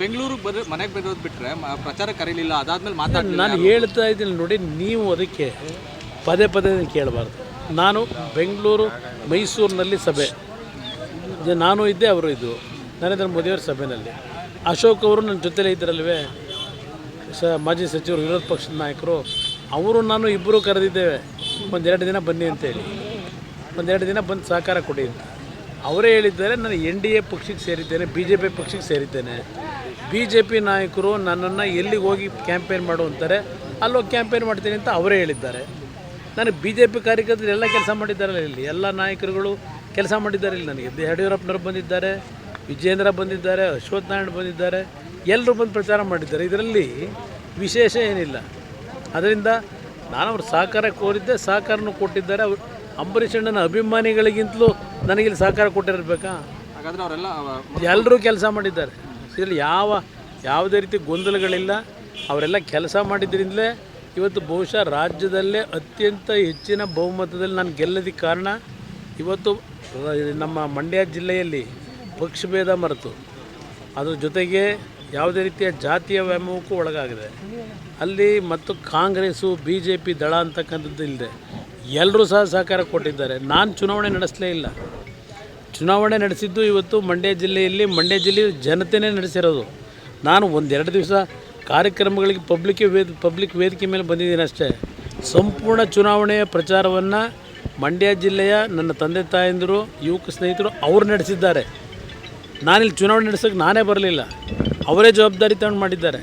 ಬೆಂಗಳೂರಿಗೆ ಬರ ಮನೆಗೆ ಬರೋದು ಬಿಟ್ಟರೆ ಪ್ರಚಾರ ಕರೀಲಿಲ್ಲ ಅದಾದ್ಮೇಲೆ ನಾನು ಹೇಳ್ತಾ ಇದ್ದೀನಿ ನೋಡಿ ನೀವು ಅದಕ್ಕೆ ಪದೇ ಪದೇ ಕೇಳಬಾರ್ದು. ನಾನು ಬೆಂಗಳೂರು ಮೈಸೂರಿನಲ್ಲಿ ಸಭೆ. ನಾನು ಇದ್ದೆ ಅವರು ಇದ್ದರು. ನರೇಂದ್ರ ಮೋದಿಯವರ ಸಭೆಯಲ್ಲಿ. ಅಶೋಕ್ ಅವರು ನನ್ನ ಜೊತೆಲೇ ಇದ್ದರಲ್ವೇ ಸ ಮಾಜಿ ಸಚಿವರು ವಿರೋಧ ಪಕ್ಷದ ನಾಯಕರು. ಅವರು ನಾನು ಇಬ್ಬರು ಕರೆದಿದ್ದೇವೆ. ಒಂದೆರಡು ದಿನ ಬನ್ನಿ ಅಂತೇಳಿ. ಒಂದೆರಡು ದಿನ ಬಂದು ಸಹಕಾರ ಕೊಡಿ ಅಂತ. ಅವರೇ ಹೇಳಿದ್ದಾರೆ ನಾನು ಎನ್ ಡಿ ಎ ಪಕ್ಷಕ್ಕೆ ಸೇರಿದ್ದೇನೆ ಬಿ ಜೆ ಪಿ ಪಕ್ಷಕ್ಕೆ ಸೇರಿದ್ದೇನೆ. ಬಿ ಜೆ ಪಿ ನಾಯಕರು ನನ್ನನ್ನು ಎಲ್ಲಿಗೆ ಹೋಗಿ ಕ್ಯಾಂಪೇನ್ ಮಾಡು ಅಂತಾರೆ ಅಲ್ಲೋಗಿ ಕ್ಯಾಂಪೇನ್ ಮಾಡ್ತೀನಿ ಅಂತ ಅವರೇ ಹೇಳಿದ್ದಾರೆ. ನನಗೆ ಬಿ ಜೆ ಪಿ ಕಾರ್ಯಕರ್ತರು ಎಲ್ಲ ಕೆಲಸ ಮಾಡಿದ್ದಾರಲ್ಲ ಇಲ್ಲಿ ಎಲ್ಲ ನಾಯಕರುಗಳು ಕೆಲಸ ಮಾಡಿದ್ದಾರೆ ಇಲ್ಲಿ ನನಗೆ. ಯಡಿಯೂರಪ್ಪನವ್ರು ಯಡಿಯೂರಪ್ಪನವರು ಬಂದಿದ್ದಾರೆ ವಿಜೇಂದ್ರ ಬಂದಿದ್ದಾರೆ ಅಶ್ವಥ್ ನಾರಾಯಣ ಬಂದಿದ್ದಾರೆ ಎಲ್ಲರೂ ಬಂದು ಪ್ರಚಾರ ಮಾಡಿದ್ದಾರೆ. ಇದರಲ್ಲಿ ವಿಶೇಷ ಏನಿಲ್ಲ. ಅದರಿಂದ ನಾನು ಅವ್ರ ಸಹಕಾರ ಕೋರಿದ್ದೆ ಸಹಕಾರನೂ ಕೊಟ್ಟಿದ್ದಾರೆ. ಅವ್ರು ಅಂಬರೀಷ್ ಅಣ್ಣನ ಅಭಿಮಾನಿಗಳಿಗಿಂತಲೂ ನನಗಿಲ್ಲಿ ಸಹಕಾರ ಕೊಟ್ಟಿರಬೇಕಾ? ಹಾಗಾದ್ರೆ ಅವರೆಲ್ಲ ಎಲ್ಲರೂ ಕೆಲಸ ಮಾಡಿದ್ದಾರೆ. ಇದರಲ್ಲಿ ಯಾವ, ಯಾವುದೇ ರೀತಿ ಗೊಂದಲಗಳಿಲ್ಲ. ಅವರೆಲ್ಲ ಕೆಲಸ ಮಾಡಿದ್ರಿಂದಲೇ ಇವತ್ತು ಬಹುಶಃ ರಾಜ್ಯದಲ್ಲೇ ಅತ್ಯಂತ ಹೆಚ್ಚಿನ ಬಹುಮತದಲ್ಲಿ ನಾನು ಗೆಲ್ಲೋದಕ್ಕೆ ಕಾರಣ ಇವತ್ತು ನಮ್ಮ ಮಂಡ್ಯ ಜಿಲ್ಲೆಯಲ್ಲಿ ಪಕ್ಷಭೇದ ಮರೆತು. ಅದ್ರ ಜೊತೆಗೆ ಯಾವುದೇ ರೀತಿಯ ಜಾತಿಯ ವ್ಯಾಮೋಹಕ್ಕೂ ಒಳಗಾಗಿದೆ. ಅಲ್ಲಿ ಮತ್ತು ಕಾಂಗ್ರೆಸ್ಸು ಬಿ ಜೆ ಪಿ ದಳ ಅಂತಕ್ಕಂಥದ್ದು ಇಲ್ಲದೆ ಎಲ್ಲರೂ ಸಹ ಸಹಕಾರ ಕೊಟ್ಟಿದ್ದಾರೆ. ನಾನು ಚುನಾವಣೆ ನಡೆಸಲೇ ಇಲ್ಲ. ಚುನಾವಣೆ ನಡೆಸಿದ್ದು ಇವತ್ತು ಮಂಡ್ಯ ಜಿಲ್ಲೆಯಲ್ಲಿ, ಮಂಡ್ಯ ಜಿಲ್ಲೆಯ ಜನತೆನೇ ನಡೆಸಿರೋದು. ನಾನು ಒಂದೆರಡು ದಿವಸ ಕಾರ್ಯಕ್ರಮಗಳಿಗೆ ಪಬ್ಲಿಕ್ ವೇದ ಪಬ್ಲಿಕ್ ವೇದಿಕೆ ಮೇಲೆ ಬಂದಿದ್ದೀನಿ ಅಷ್ಟೇ. ಸಂಪೂರ್ಣ ಚುನಾವಣೆಯ ಪ್ರಚಾರವನ್ನು ಮಂಡ್ಯ ಜಿಲ್ಲೆಯ ನನ್ನ ತಂದೆ ತಾಯಂದಿರು, ಯುವಕ ಸ್ನೇಹಿತರು ಅವರು ನಡೆಸಿದ್ದಾರೆ. ನಾನಿಲ್ಲಿ ಚುನಾವಣೆ ನಡೆಸೋಕೆ ನಾನೇ ಬರಲಿಲ್ಲ. ಅವರೇ ಜವಾಬ್ದಾರಿ ತಗೊಂಡು ಮಾಡಿದ್ದಾರೆ.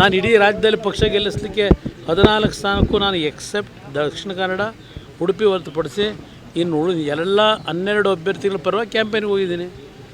ನಾನು ಇಡೀ ರಾಜ್ಯದಲ್ಲಿ ಪಕ್ಷ ಗೆಲ್ಲಿಸಲಿಕ್ಕೆ ಹದಿನಾಲ್ಕು ಸ್ಥಾನಕ್ಕೂ ನಾನು ಎಕ್ಸೆಪ್ಟ್ ದಕ್ಷಿಣ ಕನ್ನಡ, ಉಡುಪಿ ಹೊರತುಪಡಿಸಿ ಇನ್ನು ಉಳಿದ ಎಲ್ಲ ಹನ್ನೆರಡು ಅಭ್ಯರ್ಥಿಗಳ ಪರವಾಗಿ ಕ್ಯಾಂಪೇನ್ಗೆ ಹೋಗಿದ್ದೀನಿ.